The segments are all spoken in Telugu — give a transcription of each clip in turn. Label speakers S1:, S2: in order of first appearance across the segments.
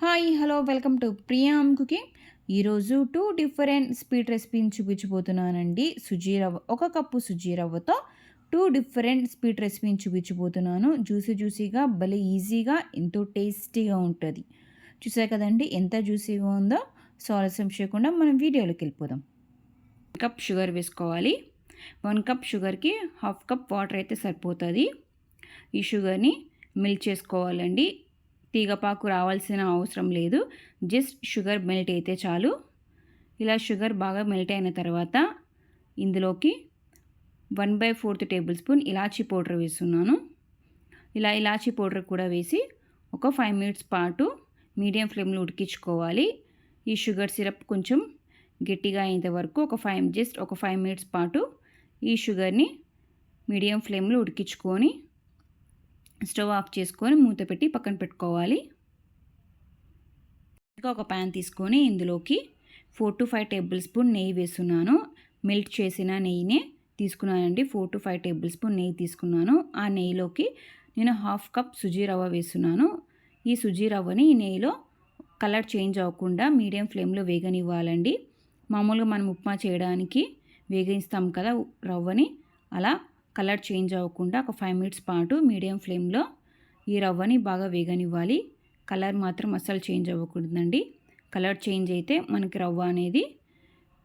S1: Hi hello welcome to Priyam cooking ఈరోజు టూ డిఫరెంట్ స్వీట్ రెసిపీని చూపించబోతున్నానండి. సుజీ రవ్వ ఒక కప్పు సుజీ రవ్వతో టూ డిఫరెంట్ స్వీట్ రెసిపీని చూపించబోతున్నాను. జ్యూసీ జ్యూసీగా భలే ఈజీగా ఎంతో టేస్టీగా ఉంటుంది. చూసారు కదండి ఎంత జ్యూసీగా ఉందో? సో ఆలస్యం చేయకుండా మనం వీడియోలోకి వెళ్ళిపోదాం. కప్ షుగర్ వేసుకోవాలి. వన్ కప్ షుగర్కి హాఫ్ కప్ వాటర్ అయితే సరిపోతుంది. ఈ షుగర్ని మిల్క్ చేసుకోవాలండి. తీగపాకు రావాల్సిన అవసరం లేదు. జస్ట్ షుగర్ మెల్ట్ అయితే చాలు. ఇలా షుగర్ బాగా మెల్ట్ అయిన తర్వాత ఇందులోకి one by fourth table spoon elaichi powder వేస్తున్నాను. ఇలా ఇలాచీ పౌడర్ కూడా వేసి ఒక ఫైవ్ మినిట్స్ పాటు మీడియం ఫ్లేమ్లో ఉడికించుకోవాలి. ఈ షుగర్ సిరప్ కొంచెం గట్టిగా అయ్యేంత వరకు ఒక ఫైవ్ జస్ట్ ఒక ఫైవ్ మినిట్స్ పాటు ఈ షుగర్ని మీడియం ఫ్లేమ్లో ఉడికించుకొని స్టవ్ ఆఫ్ చేసుకొని మూత పెట్టి పక్కన పెట్టుకోవాలి. ఇంకా ఒక ప్యాన్ తీసుకొని ఇందులోకి four to five table spoon నెయ్యి వేస్తున్నాను. మెల్ట్ చేసిన నెయ్యినే తీసుకున్నానండి. Four to five table spoon నెయ్యి తీసుకున్నాను. ఆ నెయ్యిలోకి నేను హాఫ్ కప్ సుజీ రవ్వ వేస్తున్నాను. ఈ సుజీ రవ్వని ఈ నెయ్యిలో కలర్ చేంజ్ అవ్వకుండా మీడియం ఫ్లేమ్లో వేగనివ్వాలండి. మామూలుగా మనం ఉప్మా చేయడానికి వేగిస్తాం కదా రవ్వని. అలా కలర్ చేంజ్ అవ్వకుండా ఒక ఫైవ్ మినిట్స్ పాటు మీడియం ఫ్లేమ్లో ఈ రవ్వని బాగా వేగనివ్వాలి. కలర్ మాత్రం అస్సలు చేంజ్ అవ్వకూడదండి. కలర్ చేంజ్ అయితే మనకి రవ్వ అనేది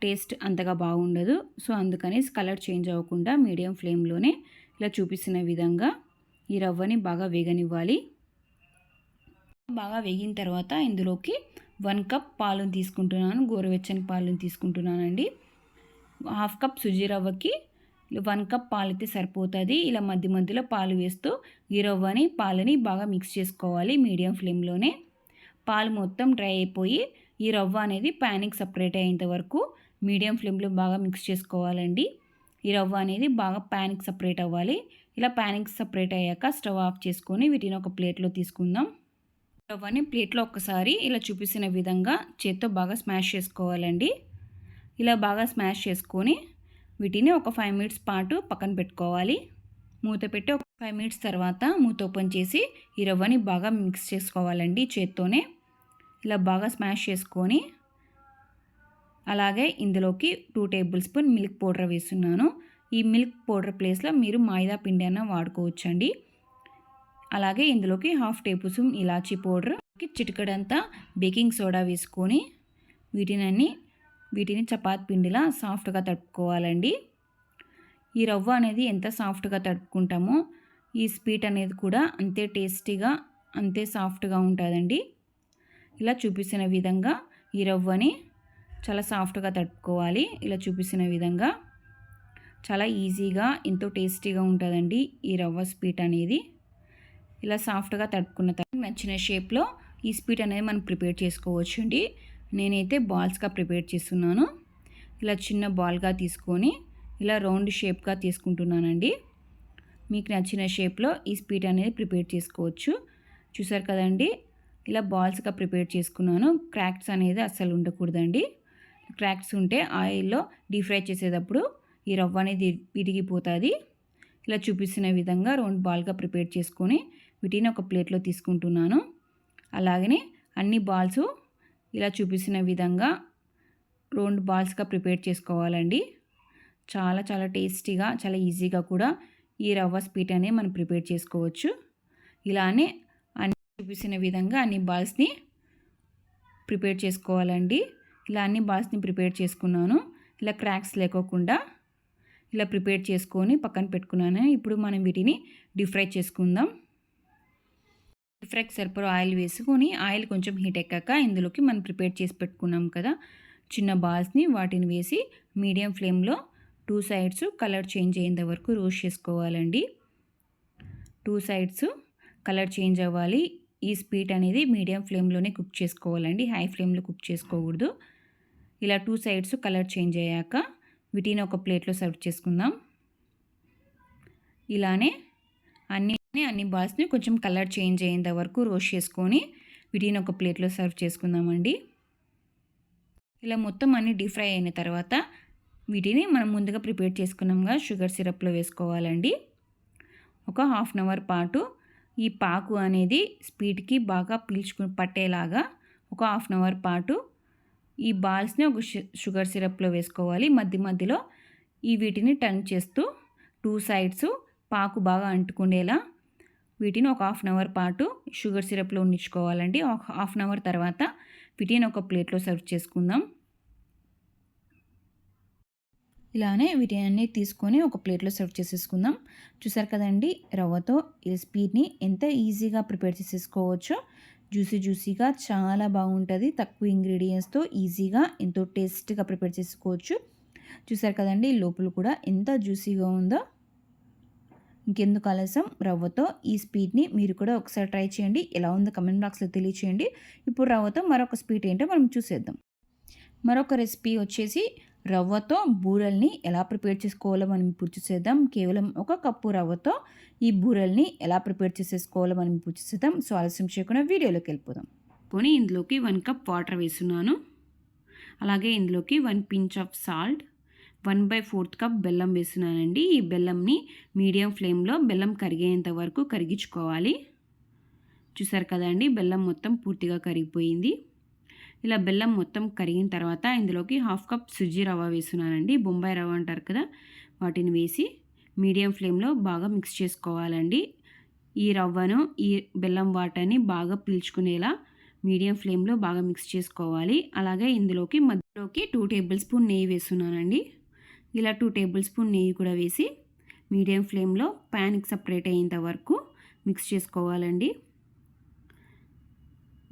S1: టేస్ట్ అంతగా బాగుండదు. సో అందుకనేసి కలర్ చేంజ్ అవ్వకుండా మీడియం ఫ్లేమ్లోనే ఇలా చూపిస్తున్న విధంగా ఈ రవ్వని బాగా వేగనివ్వాలి. బాగా వేగిన తర్వాత ఇందులోకి వన్ కప్ పాలను తీసుకుంటున్నాను. గోరువెచ్చని పాలను తీసుకుంటున్నానండి. హాఫ్ కప్ సుజీ రవ్వకి వన్ కప్ పాలు అయితే సరిపోతుంది. ఇలా మధ్య మధ్యలో పాలు వేస్తూ ఈ రవ్వని పాలని బాగా మిక్స్ చేసుకోవాలి మీడియం ఫ్లేమ్లోనే పాలు మొత్తం డ్రై అయిపోయి ఈ రవ్వ అనేది ప్యాన్కి సపరేట్ అయ్యేంత వరకు మీడియం ఫ్లేమ్లో బాగా మిక్స్ చేసుకోవాలండి. ఈ రవ్వ అనేది బాగా ప్యాన్కి సపరేట్ అవ్వాలి. ఇలా ప్యాన్కి సపరేట్ అయ్యాక స్టవ్ ఆఫ్ చేసుకొని వీటిని ఒక ప్లేట్లో తీసుకుందాం. రవ్వని ప్లేట్లో ఒక్కసారి ఇలా చూపిస్తున్న విధంగా చేత్తో బాగా స్మాష్ చేసుకోవాలండి. ఇలా బాగా స్మాష్ చేసుకొని వీటిని ఒక ఫైవ్ మినిట్స్ పాటు పక్కన పెట్టుకోవాలి. మూత పెట్టి ఒక ఫైవ్ మినిట్స్ తర్వాత మూత ఓపెన్ చేసి ఈ రవ్వని బాగా మిక్స్ చేసుకోవాలండి చేత్తోనే. ఇలా బాగా స్మాష్ చేసుకొని అలాగే ఇందులోకి two table spoon milk powder వేస్తున్నాను. ఈ మిల్క్ పౌడర్ ప్లేస్లో మీరు మైదా పిండి అన్న వాడుకోవచ్చండి. అలాగే ఇందులోకి హాఫ్ టేబుల్ స్పూన్ ఇలాచీ పౌడర్ చిటికడంతా బేకింగ్ సోడా వేసుకొని వీటినన్నీ వీటిని చపాతి పిండిలా సాఫ్ట్గా తడుపుకోవాలండి. ఈ రవ్వ అనేది ఎంత సాఫ్ట్గా తడుపుకుంటామో ఈ స్వీట్ అనేది కూడా అంతే టేస్టీగా అంతే సాఫ్ట్గా ఉంటుందండి. ఇలా చూపించిన విధంగా ఈ రవ్వని చాలా సాఫ్ట్గా తడుపుకోవాలి. ఇలా చూపించిన విధంగా చాలా ఈజీగా ఎంతో టేస్టీగా ఉంటుందండి ఈ రవ్వ స్వీట్ అనేది. ఇలా సాఫ్ట్గా తడుపుకున్న తర్వాత నచ్చిన షేప్లో ఈ స్వీట్ అనేది మనం ప్రిపేర్ చేసుకోవచ్చు అండి నేనైతే బాల్స్గా ప్రిపేర్ చేస్తున్నాను. ఇలా చిన్న బాల్గా తీసుకొని ఇలా రౌండ్ షేప్గా తీసుకుంటున్నానండి. మీకు నచ్చిన షేప్లో ఈ స్పీడ్ అనేది ప్రిపేర్ చేసుకోవచ్చు. చూసారు కదండి? ఇలా బాల్స్గా ప్రిపేర్ చేసుకున్నాను. క్రాక్స్ అనేది అస్సలు ఉండకూడదండి. క్రాక్స్ ఉంటే ఆయిల్లో డీప్ ఫ్రై చేసేటప్పుడు ఈ రవ్వ అనేది విరిగిపోతుంది. ఇలా చూపిస్తున్న విధంగా రౌండ్ బాల్గా ప్రిపేర్ చేసుకొని వీటిని ఒక ప్లేట్లో తీసుకుంటున్నాను. అలాగనే అన్ని బాల్స్ ఇలా చూపిస్తున్న విధంగా రౌండ్ బాల్స్గా ప్రిపేర్ చేసుకోవాలండి. చాలా చాలా టేస్టీగా చాలా ఈజీగా కూడా ఈ రవ్వ స్వీట్ అనేది మనం ప్రిపేర్ చేసుకోవచ్చు. ఇలానే అన్ని చూపిస్తున్న విధంగా అన్ని బాల్స్ని ప్రిపేర్ చేసుకోవాలండి. ఇలా అన్ని బాల్స్ని ప్రిపేర్ చేసుకున్నాను. ఇలా క్రాక్స్ లేకోకుండా ఇలా ప్రిపేర్ చేసుకొని పక్కన పెట్టుకున్నాను. ఇప్పుడు మనం వీటిని డీప్ ఫ్రై చేసుకుందాం. ఫ్రైకి సరిపడా ఆయిల్ వేసుకొని ఆయిల్ కొంచెం హీట్ ఎక్కాక ఇందులోకి మనం ప్రిపేర్ చేసి పెట్టుకున్నాం కదా చిన్న బాల్స్ని వాటిని వేసి మీడియం ఫ్లేమ్లో టూ సైడ్స్ కలర్ చేంజ్ అయ్యేంత వరకు రోస్ట్ చేసుకోవాలండి. టూ సైడ్స్ కలర్ చేంజ్ అవ్వాలి. ఈ స్వీట్ అనేది మీడియం ఫ్లేమ్లోనే కుక్ చేసుకోవాలండి. హై ఫ్లేమ్లో కుక్ చేసుకోకూడదు. ఇలా టూ సైడ్స్ కలర్ చేంజ్ అయ్యాక వీటిని ఒక ప్లేట్లో సర్వ్ చేసుకుందాం. ఇలానే అన్ని అన్ని బాల్స్ని కొంచెం కలర్ చేంజ్ అయ్యేంత వరకు రోస్ట్ చేసుకొని వీటిని ఒక ప్లేట్లో సర్వ్ చేసుకుందామండి. ఇలా మొత్తం అన్ని డీప్ ఫ్రై అయిన తర్వాత వీటిని మనం ముందుగా ప్రిపేర్ చేసుకున్నాంగా షుగర్ సిరప్లో వేసుకోవాలండి. ఒక హాఫ్ అన్ అవర్ పాటు ఈ పాకు అనేది స్పీడ్కి బాగా పీల్చుకుని పట్టేలాగా ఒక హాఫ్ అన్ అవర్ పాటు ఈ బాల్స్ని ఒక షుగర్ సిరప్లో వేసుకోవాలి. మధ్య మధ్యలో ఈ వీటిని టర్న్ చేస్తూ టూ సైడ్స్ పాకు బాగా అంటుకునేలా వీటిని ఒక హాఫ్ అన్ అవర్ పాటు షుగర్ సిరప్లో ఉండించుకోవాలండి. ఒక హాఫ్ అన్ అవర్ తర్వాత వీటిని ఒక ప్లేట్లో సర్వ్ చేసుకుందాం. ఇలానే వీటిని తీసుకొని ఒక ప్లేట్లో సర్వ్ చేసేసుకుందాం. చూసారు కదండి రవ్వతో స్పీడ్ని ఎంత ఈజీగా ప్రిపేర్ చేసేసుకోవచ్చో. జ్యూసీ జ్యూసీగా చాలా బాగుంటుంది. తక్కువ ఇంగ్రీడియంట్స్తో ఈజీగా ఎంతో టేస్ట్గా ప్రిపేర్ చేసుకోవచ్చు. చూసారు కదండి లోపల కూడా ఎంత జ్యూసీగా ఉందో. ఇంకెందుకు ఆలస్యం? రవ్వతో ఈ స్పీడ్ని మీరు కూడా ఒకసారి ట్రై చేయండి. ఎలా ఉందో కమెంట్ బాక్స్లో తెలియచేయండి. ఇప్పుడు రవ్వతో మరొక స్పీడ్ ఏంటో మనం చూసేద్దాం. మరొక రెసిపీ వచ్చేసి రవ్వతో బూరెల్ని ఎలా ప్రిపేర్ చేసుకోవాలో మనం ఇప్పుడు చూసేద్దాం. కేవలం ఒక కప్పు రవ్వతో ఈ బూరెల్ని ఎలా ప్రిపేర్ చేసేసుకోవాలో మనం ఇప్పుడు చూసేద్దాం. సో ఆలస్యం చేయకుండా వీడియోలోకి వెళ్ళిపోదాం. పోనీ ఇందులోకి వన్ కప్ వాటర్ వేస్తున్నాను. అలాగే ఇందులోకి one pinch of salt. One by fourth cup బెల్లం వేస్తున్నానండి. ఈ బెల్లంని మీడియం ఫ్లేమ్లో బెల్లం కరిగేంత వరకు కరిగించుకోవాలి. చూసారు కదండి బెల్లం మొత్తం పూర్తిగా కరిగిపోయింది. ఇలా బెల్లం మొత్తం కరిగిన తర్వాత ఇందులోకి హాఫ్ కప్ సుజీ రవ్వ వేస్తున్నానండి. బొంబాయి రవ్వ అంటారు కదా వాటిని వేసి మీడియం ఫ్లేమ్లో బాగా మిక్స్ చేసుకోవాలండి. ఈ రవ్వను ఈ బెల్లం వాటర్ని బాగా పీల్చుకునేలా మీడియం ఫ్లేమ్లో బాగా మిక్స్ చేసుకోవాలి. అలాగే ఇందులోకి మధ్యలోకి టూ టేబుల్ స్పూన్ నెయ్యి వేస్తున్నానండి. ఇలా టూ టేబుల్ స్పూన్ నెయ్యి కూడా వేసి మీడియం ఫ్లేమ్లో ప్యాన్కి సపరేట్ అయ్యేంత వరకు మిక్స్ చేసుకోవాలండి.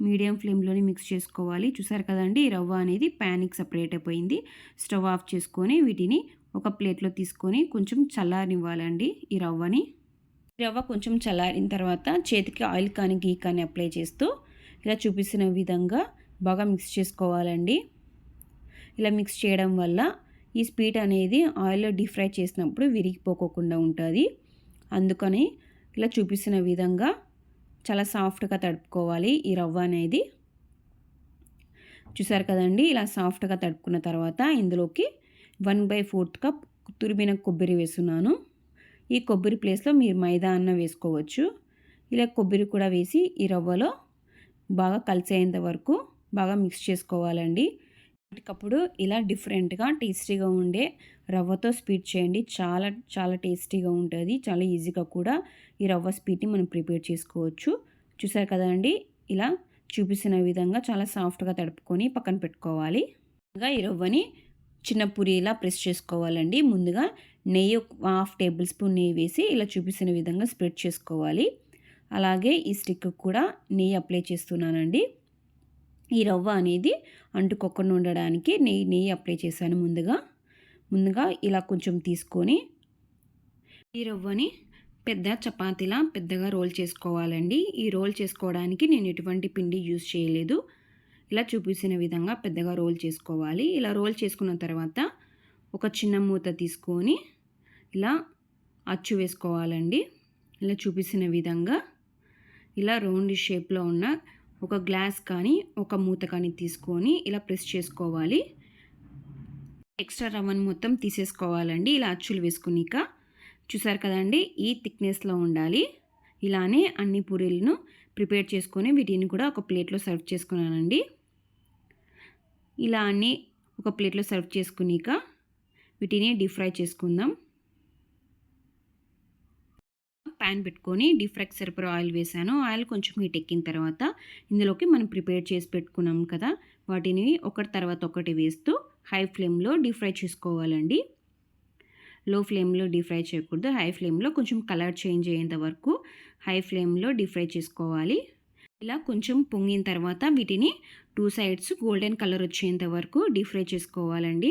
S1: మీడియం ఫ్లేమ్లోనే మిక్స్ చేసుకోవాలి. చూసారు కదండి ఈ రవ్వ అనేది ప్యాన్కి సపరేట్ అయిపోయింది. స్టవ్ ఆఫ్ చేసుకొని వీటిని ఒక ప్లేట్లో తీసుకొని కొంచెం చల్లారనివ్వాలండి ఈ రవ్వని. రవ్వ కొంచెం చల్లారిన తర్వాత చేతికి ఆయిల్ కానీ గీ కానీ అప్లై చేస్తూ ఇలా చూపిస్తున్న విధంగా బాగా మిక్స్ చేసుకోవాలండి. ఇలా మిక్స్ చేయడం వల్ల ఈ స్వీట్ అనేది ఆయిల్లో డీప్ ఫ్రై చేసినప్పుడు విరిగిపోకోకుండా ఉంటుంది. అందుకని ఇలా చూపిస్తున్న విధంగా చాలా సాఫ్ట్గా తడుపుకోవాలి ఈ రవ్వ అనేది. చూసారు కదండి ఇలా సాఫ్ట్గా తడుపుకున్న తర్వాత ఇందులోకి వన్ బై ఫోర్త్ కప్ తురిమిన కొబ్బరి వేస్తున్నాను. ఈ కొబ్బరి ప్లేస్లో మీరు మైదా అన్న వేసుకోవచ్చు. ఇలా కొబ్బరి కూడా వేసి ఈ రవ్వలో బాగా కలిసేంత వరకు బాగా మిక్స్ చేసుకోవాలండి. అప్పటికప్పుడు ఇలా డిఫరెంట్గా టేస్టీగా ఉండే రవ్వతో స్వీట్ చేయండి. చాలా చాలా టేస్టీగా ఉంటుంది. చాలా ఈజీగా కూడా ఈ రవ్వ స్వీట్ని మనం ప్రిపేర్ చేసుకోవచ్చు. చూసారు కదండి ఇలా చూపిస్తున్న విధంగా చాలా సాఫ్ట్గా తడుపుకొని పక్కన పెట్టుకోవాలి. ఇంకా ఈ రవ్వని చిన్న పూరిలా ప్రెస్ చేసుకోవాలండి. ముందుగా నెయ్యి హాఫ్ టేబుల్ స్పూన్ నెయ్యి వేసి ఇలా చూపిస్తున్న విధంగా స్ప్రెడ్ చేసుకోవాలి. అలాగే ఈ స్టిక్ కూడా నెయ్యి అప్లై చేస్తున్నానండి. ఈ రవ్వ అనేది అంటుకోకుండా ఉండడానికి నెయ్యి నెయ్యి అప్లై చేశాను ముందుగా. ముందుగా ఇలా కొంచెం తీసుకొని ఈ రవ్వని పెద్ద చపాతీలా పెద్దగా రోల్ చేసుకోవాలండి. ఈ రోల్ చేసుకోవడానికి నేను ఎటువంటి పిండి యూజ్ చేయలేదు. ఇలా చూపించిన విధంగా పెద్దగా రోల్ చేసుకోవాలి. ఇలా రోల్ చేసుకున్న తర్వాత ఒక చిన్న మూత తీసుకొని ఇలా అచ్చు వేసుకోవాలండి. ఇలా చూపించిన విధంగా ఇలా రౌండ్ షేప్లో ఉన్న ఒక గ్లాస్ కానీ ఒక మూత కానీ తీసుకొని ఇలా ప్రెస్ చేసుకోవాలి. ఎక్స్ట్రా రవ్వను మొత్తం తీసేసుకోవాలండి. ఇలా అచ్చులు వేసుకునిక చూసారు కదండి ఈ థిక్నెస్లో ఉండాలి. ఇలానే అన్ని పూరీలను ప్రిపేర్ చేసుకొని వీటిని కూడా ఒక ప్లేట్లో సర్వ్ చేసుకున్నానండి. ఇలా అన్నీ ఒక ప్లేట్లో సర్వ్ చేసుకునిక వీటిని డీప్ ఫ్రై చేసుకుందాం. ప్యాన్ పెట్టుకొని డీప్ ఫ్రైకి సరిపడా ఆయిల్ వేసాను. ఆయిల్ కొంచెం హీట్ ఎక్కిన తర్వాత ఇందులోకి మనం ప్రిపేర్ చేసి పెట్టుకున్నాం కదా వాటిని ఒకటి తర్వాత ఒకటి వేస్తూ హై ఫ్లేమ్లో డీప్ ఫ్రై చేసుకోవాలండి. లో ఫ్లేమ్లో డీప్ ఫ్రై చేయకూడదు. హై ఫ్లేమ్లో కొంచెం కలర్ చేంజ్ అయ్యేంత వరకు హై ఫ్లేమ్లో డీప్ ఫ్రై చేసుకోవాలి. ఇలా కొంచెం పొంగిన తర్వాత వీటిని టూ సైడ్స్ గోల్డెన్ కలర్ వచ్చేంత వరకు డీప్ ఫ్రై చేసుకోవాలండి.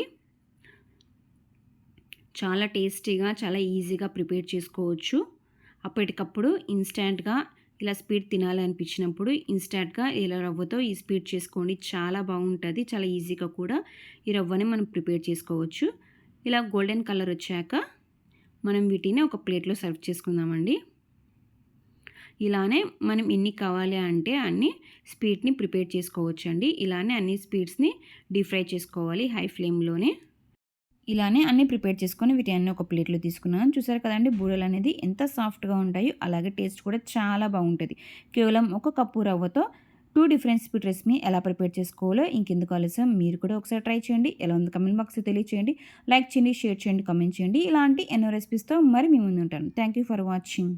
S1: చాలా టేస్టీగా చాలా ఈజీగా ప్రిపేర్ చేసుకోవచ్చు. అప్పటికప్పుడు ఇన్స్టాంట్గా ఇలా స్పీడ్ తినాలనిపించినప్పుడు ఇన్స్టాంట్గా ఇలా రవ్వతో ఈ స్పీడ్ చేసుకోండి. చాలా బాగుంటుంది. చాలా ఈజీగా కూడా ఈ రవ్వని మనం ప్రిపేర్ చేసుకోవచ్చు. ఇలా గోల్డెన్ కలర్ వచ్చాక మనం వీటిని ఒక ప్లేట్లో సర్వ్ చేసుకుందామండి. ఇలానే మనం ఎన్ని కావాలి అంటే అన్ని స్పీడ్ని ప్రిపేర్ చేసుకోవచ్చండి. ఇలానే అన్ని స్పీడ్స్ని డీప్ ఫ్రై చేసుకోవాలి హై ఫ్లేమ్లోనే. ఇలానే అన్నీ ప్రిపేర్ చేసుకొని వీటి అన్నీ ఒక ప్లేట్లో తీసుకున్నాను. చూసారు కదండి బూరెలు అనేది ఎంత సాఫ్ట్గా ఉంటాయో అలాగే టేస్ట్ కూడా చాలా బాగుంటుంది. కేవలం ఒక కప్పు రవ్వతో టూ డిఫరెంట్ స్పీడ్ రెసిపీని ఎలా ప్రిపేర్ చేసుకోవాలో ఇంకెందుకు ఆలస్యం మీరు కూడా ఒకసారి ట్రై చేయండి. ఎలా ఉంది కమెంట్ బాక్స్ తెలియచేయండి. లైక్ చేయండి షేర్ చేయండి కమెంట్ చేయండి. ఇలాంటి ఎన్నో రెసిపీస్తో మరి మీ ముందు ఉంటాను థ్యాంక్ యూ ఫర్ వాచింగ్.